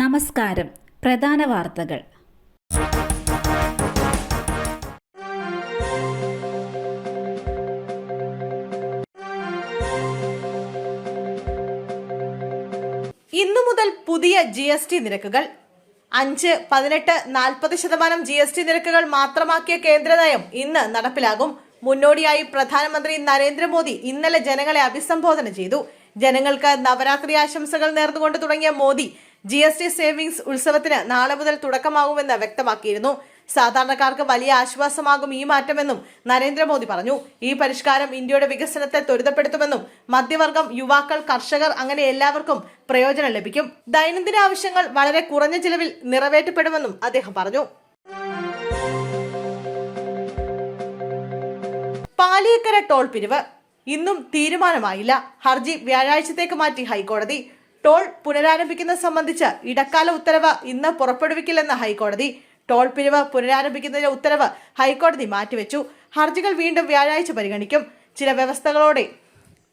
നമസ്കാരം. പ്രധാന വാർത്തകൾ. ഇന്നു മുതൽ പുതിയ ജി എസ് ടി നിരക്കുകൾ. അഞ്ച് പതിനെട്ട് നാൽപ്പത് ശതമാനം ജി എസ് ടി നിരക്കുകൾ മാത്രമാക്കിയ കേന്ദ്ര നയം ഇന്ന് നടപ്പിലാകും. മുന്നോടിയായി പ്രധാനമന്ത്രി നരേന്ദ്രമോദി ഇന്നലെ ജനങ്ങളെ അഭിസംബോധന ചെയ്തു. ജനങ്ങൾക്ക് നവരാത്രി ആശംസകൾ നേർന്നുകൊണ്ട് തുടങ്ങിയ Modi G S T savings ഉത്സവത്തിന് നാളെ മുതൽ തുടക്കമാകുമെന്ന് വ്യക്തമാക്കിയിരുന്നു. സാധാരണക്കാർക്ക് വലിയ ആശ്വാസമാകും ഈ മാറ്റമെന്നും നരേന്ദ്രമോദി പറഞ്ഞു. ഈ പരിഷ്കാരം ഇന്ത്യയുടെ വികസനത്തെ ത്വരിതപ്പെടുത്തുമെന്നും മധ്യവർഗം യുവാക്കൾ കർഷകർ അങ്ങനെ എല്ലാവർക്കും പ്രയോജനം ലഭിക്കും. ദൈനംദിന ആവശ്യങ്ങൾ വളരെ കുറഞ്ഞ ചിലവിൽ നിറവേറ്റപ്പെടുമെന്നും അദ്ദേഹം പറഞ്ഞു. പാലിയക്കര ടോൾ പിരിവ്. ഇന്നും തീരുമാനമായില്ല. ഹർജി വ്യാഴാഴ്ചത്തേക്ക് മാറ്റി ഹൈക്കോടതി. ടോൾ പുനരാരംഭിക്കുന്നത് സംബന്ധിച്ച് ഇടക്കാല ഉത്തരവ് ഇന്ന് പുറപ്പെടുവിക്കില്ലെന്ന് ഹൈക്കോടതി. ടോൾ പിരിവ് പുനരാരംഭിക്കുന്നതിന്റെ ഉത്തരവ് ഹൈക്കോടതി മാറ്റിവെച്ചു. ഹർജികൾ വീണ്ടും വ്യാഴാഴ്ച പരിഗണിക്കും. ചില വ്യവസ്ഥകളോടെ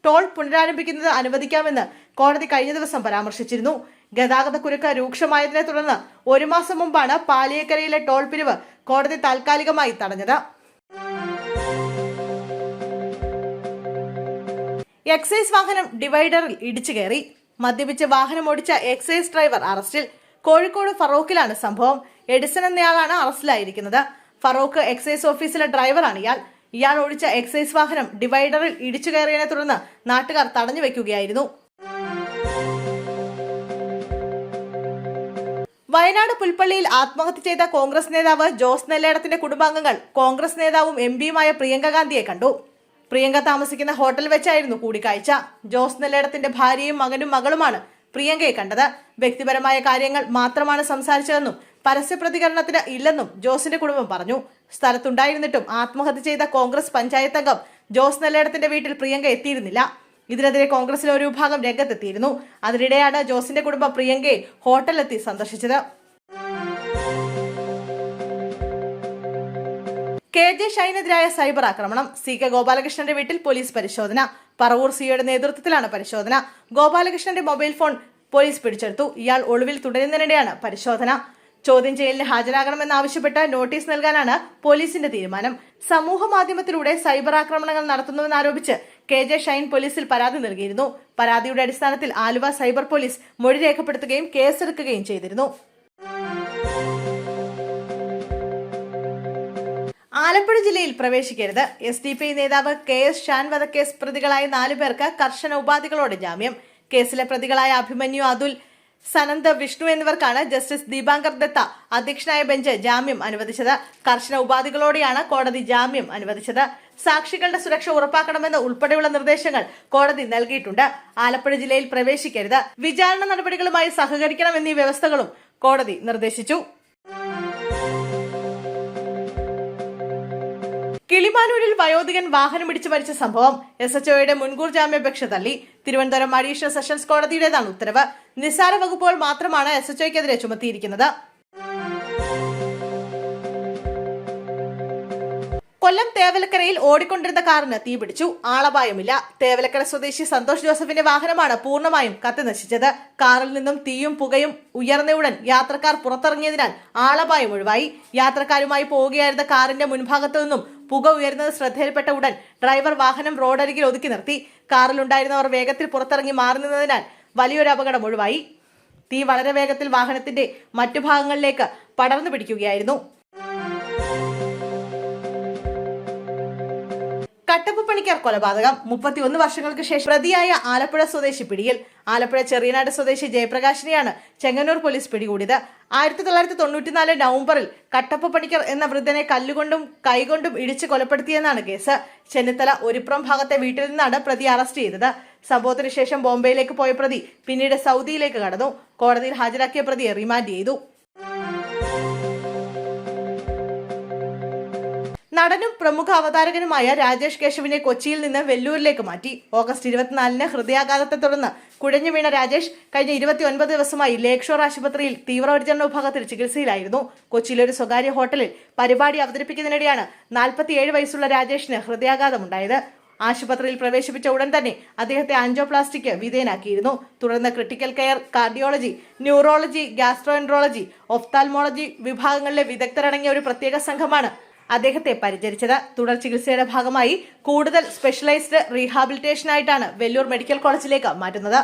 ടോൾ പുനരാരംഭിക്കുന്നത് അനുവദിക്കാമെന്ന് കോടതി കഴിഞ്ഞ ദിവസം പരാമർശിച്ചിരുന്നു. ഗതാഗത കുരുക്ക് രൂക്ഷമായതിനെ തുടർന്ന് ഒരു മാസം മുമ്പാണ് പാലിയക്കരയിലെ ടോൾ പിരിവ് കോടതി താൽക്കാലികമായി തടഞ്ഞത്. എക്സൈസ് വാഹനം ഡിവൈഡറിൽ ഇടിച്ചു കയറി. മദ്യപിച്ച് വാഹനം ഓടിച്ച എക്സൈസ് ഡ്രൈവർ അറസ്റ്റിൽ കോഴിക്കോട് ഫറോക്കിലാണ് സംഭവം. എഡിസൺ എന്നയാളാണ് അറസ്റ്റിലായിരിക്കുന്നത്. ഫറോക്ക് എക്സൈസ് ഓഫീസിലെ ഡ്രൈവറാണ് ഇയാൾ. ഇയാൾ ഓടിച്ച എക്സൈസ് വാഹനം ഡിവൈഡറിൽ ഇടിച്ചു കയറിയതിനെ തുടർന്ന് നാട്ടുകാർ തടഞ്ഞു വെക്കുകയായിരുന്നു. വയനാട് പുൽപ്പള്ളിയിൽ ആത്മഹത്യ ചെയ്ത കോൺഗ്രസ് നേതാവ് ജോസ് നെല്ലേടത്തിന്റെ കുടുംബാംഗങ്ങൾ കോൺഗ്രസ് നേതാവും എം പിയുമായ പ്രിയങ്ക ഗാന്ധിയെ കണ്ടു. പ്രിയങ്ക താമസിക്കുന്ന ഹോട്ടൽ വെച്ചായിരുന്നു കൂടിക്കാഴ്ച. ജോസ് നെല്ലേടത്തിന്റെ ഭാര്യയും മകനും മകളുമാണ് പ്രിയങ്കയെ കണ്ടത്. വ്യക്തിപരമായ കാര്യങ്ങൾ മാത്രമാണ് സംസാരിച്ചതെന്നും പരസ്യ പ്രതികരണത്തിന് ഇല്ലെന്നും ജോസിന്റെ കുടുംബം പറഞ്ഞു. സ്ഥലത്തുണ്ടായിരുന്നിട്ടും ആത്മഹത്യ ചെയ്ത കോൺഗ്രസ് പഞ്ചായത്ത് അംഗം ജോസ് നെല്ലേടത്തിന്റെ വീട്ടിൽ പ്രിയങ്ക എത്തിയിരുന്നില്ല. ഇതിനെതിരെ കോൺഗ്രസിലെ ഒരു വിഭാഗം രംഗത്തെത്തിയിരുന്നു. അതിനിടെയാണ് ജോസിന്റെ കുടുംബം പ്രിയങ്കയെ ഹോട്ടലിലെത്തി സന്ദർശിച്ചത്. കെ ജെ ഷൈനെതിരായ സൈബർ ആക്രമണം സി കെ ഗോപാലകൃഷ്ണന്റെ വീട്ടിൽ പോലീസ് പരിശോധന പറവൂർ സിയുടെ നേതൃത്വത്തിലാണ് പരിശോധന. ഗോപാലകൃഷ്ണന്റെ മൊബൈൽ ഫോൺ പോലീസ് പിടിച്ചെടുത്തു. ഇയാൾ ഒളിവിൽ തുടരുന്നതിനിടെയാണ് പരിശോധന. ചോദ്യം ചെയ്യലിന് ഹാജരാകണമെന്നാവശ്യപ്പെട്ട് നോട്ടീസ് നൽകാനാണ് പോലീസിന്റെ തീരുമാനം. സമൂഹ മാധ്യമത്തിലൂടെ സൈബർ ആക്രമണങ്ങൾ നടത്തുന്നുവെന്നാരോപിച്ച് കെ ജെ ഷൈൻ പോലീസിൽ പരാതി നൽകിയിരുന്നു. പരാതിയുടെ അടിസ്ഥാനത്തിൽ ആലുവ സൈബർ പോലീസ് മൊഴി രേഖപ്പെടുത്തുകയും കേസെടുക്കുകയും ചെയ്തിരുന്നു. ആലപ്പുഴ ജില്ലയിൽ പ്രവേശിക്കരുത്. എസ് ഡി പി നേതാവ് കെ എസ് ഷാൻ വധക്കേസ് പ്രതികളായ നാലു പേർക്ക് കർശന ഉപാധികളോടെ ജാമ്യം. കേസിലെ പ്രതികളായ അഭിമന്യു അതുൽ സനന്ത് വിഷ്ണു എന്നിവർക്കാണ് ജസ്റ്റിസ് ദീപാങ്കർ ദത്ത അധ്യക്ഷനായ ബെഞ്ച് ജാമ്യം അനുവദിച്ചത്. കർശന ഉപാധികളോടെയാണ് കോടതി ജാമ്യം അനുവദിച്ചത്. സാക്ഷികളുടെ സുരക്ഷ ഉറപ്പാക്കണമെന്ന് ഉൾപ്പെടെയുള്ള നിർദ്ദേശങ്ങൾ കോടതി നൽകിയിട്ടുണ്ട്. ആലപ്പുഴ ജില്ലയിൽ പ്രവേശിക്കരുത്. വിചാരണ നടപടികളുമായി സഹകരിക്കണം എന്നീ വ്യവസ്ഥകളും കോടതി നിർദ്ദേശിച്ചു. കിളിമാനൂരിൽ വയോധികൻ വാഹനമിടിച്ച് മരിച്ച സംഭവം എസ് എച്ച് ഒയുടെ മുൻകൂർ ജാമ്യാപേക്ഷ തള്ളി. തിരുവനന്തപുരം അഡീഷണൽ സെഷൻസ് കോടതിയുടേതാണ് ഉത്തരവ്. നിസ്സാര വകുപ്പുകൾ മാത്രമാണ് എസ് എച്ച് ഒയ്ക്കെതിരെ ചുമത്തിയിരിക്കുന്നത്. കൊല്ലം തേവലക്കരയിൽ ഓടിക്കൊണ്ടിരുന്ന കാറിന് തീപിടിച്ചു ആളപായമില്ല. തേവലക്കര സ്വദേശി സന്തോഷ് ജോസഫിന്റെ വാഹനമാണ് പൂർണമായും കത്തി നശിച്ചത്. കാറിൽ നിന്നും തീയും പുകയും ഉയർന്നയുടൻ യാത്രക്കാർ പുറത്തിറങ്ങിയതിനാൽ ആളപായം ഒഴിവായി. യാത്രക്കാരുമായി പോവുകയായിരുന്ന കാറിന്റെ മുൻഭാഗത്തു നിന്നും പുക ഉയരുന്നത് ശ്രദ്ധയിൽപ്പെട്ട ഉടൻ ഡ്രൈവർ വാഹനം റോഡരികിൽ ഒതുക്കി നിർത്തി. കാറിലുണ്ടായിരുന്നവർ വേഗത്തിൽ പുറത്തിറങ്ങി മാറുന്നതിനാൽ വലിയൊരു അപകടം ഒഴിവായി. തീ വളരെ വേഗത്തിൽ വാഹനത്തിന്റെ മറ്റു ഭാഗങ്ങളിലേക്ക് പടർന്നു പിടിക്കുകയായിരുന്നു. കട്ടപ്പ പണിക്കർ കൊലപാതകം. മുപ്പത്തിയൊന്ന് വർഷങ്ങൾക്ക് ശേഷം പ്രതിയായ ആലപ്പുഴ സ്വദേശി പിടിയിൽ. ആലപ്പുഴ ചെറിയനാട് സ്വദേശി ജയപ്രകാശിനെയാണ് ചെങ്ങന്നൂർ പോലീസ് പിടികൂടിയത്. ആയിരത്തി തൊള്ളായിരത്തി തൊണ്ണൂറ്റിനാല് നവംബറിൽ കട്ടപ്പ പണിക്കർ എന്ന വൃദ്ധനെ കല്ലുകൊണ്ടും കൈകൊണ്ടും ഇടിച്ച് കൊലപ്പെടുത്തിയെന്നാണ് കേസ്. ചെന്നിത്തല ഒരിപ്പുറം ഭാഗത്തെ വീട്ടിൽ നിന്നാണ് പ്രതി അറസ്റ്റ് ചെയ്തത്. സംഭവത്തിന് ശേഷം ബോംബെയിലേക്ക് പോയ പ്രതി പിന്നീട് സൗദിയിലേക്ക് കടന്നു. കോടതിയിൽ ഹാജരാക്കിയ പ്രതിയെ റിമാൻഡ് ചെയ്തു. നടനും പ്രമുഖ അവതാരകനുമായ രാജേഷ് കേശവിനെ കൊച്ചിയിൽ നിന്ന് വെല്ലൂരിലേക്ക് മാറ്റി. ഓഗസ്റ്റ് ഇരുപത്തിനാലിന് ഹൃദയാഘാതത്തെ തുടർന്ന് കുഴഞ്ഞു വീണ രാജേഷ് കഴിഞ്ഞ ഇരുപത്തിയൊൻപത് ദിവസമായി ലേക്ഷോർ ഷോർ ആശുപത്രിയിൽ തീവ്രപരിചരണ വിഭാഗത്തിൽ ചികിത്സയിലായിരുന്നു. കൊച്ചിയിലെ ഒരു സ്വകാര്യ ഹോട്ടലിൽ പരിപാടി അവതരിപ്പിക്കുന്നതിനിടെയാണ് നാൽപ്പത്തിയേഴ് വയസ്സുള്ള രാജേഷിന് ഹൃദയാഘാതമുണ്ടായത്. ആശുപത്രിയിൽ പ്രവേശിപ്പിച്ച ഉടൻ തന്നെ അദ്ദേഹത്തെ ആൻജോപ്ലാസ്റ്റിക്ക് വിധേയനാക്കിയിരുന്നു. തുടർന്ന് critical care cardiology neurology gastroenterology ophthalmology വിഭാഗങ്ങളിലെ വിദഗ്ധരടങ്ങിയ ഒരു പ്രത്യേക സംഘമാണ് അദ്ദേഹത്തെ പരിചരിച്ചത്. തുടർ ചികിത്സയുടെ ഭാഗമായി കൂടുതൽ സ്പെഷ്യലൈസ്ഡ് റീഹാബിലിറ്റേഷനായിട്ടാണ് വെല്ലൂർ മെഡിക്കൽ കോളേജിലേക്ക് മാറ്റുന്നത്.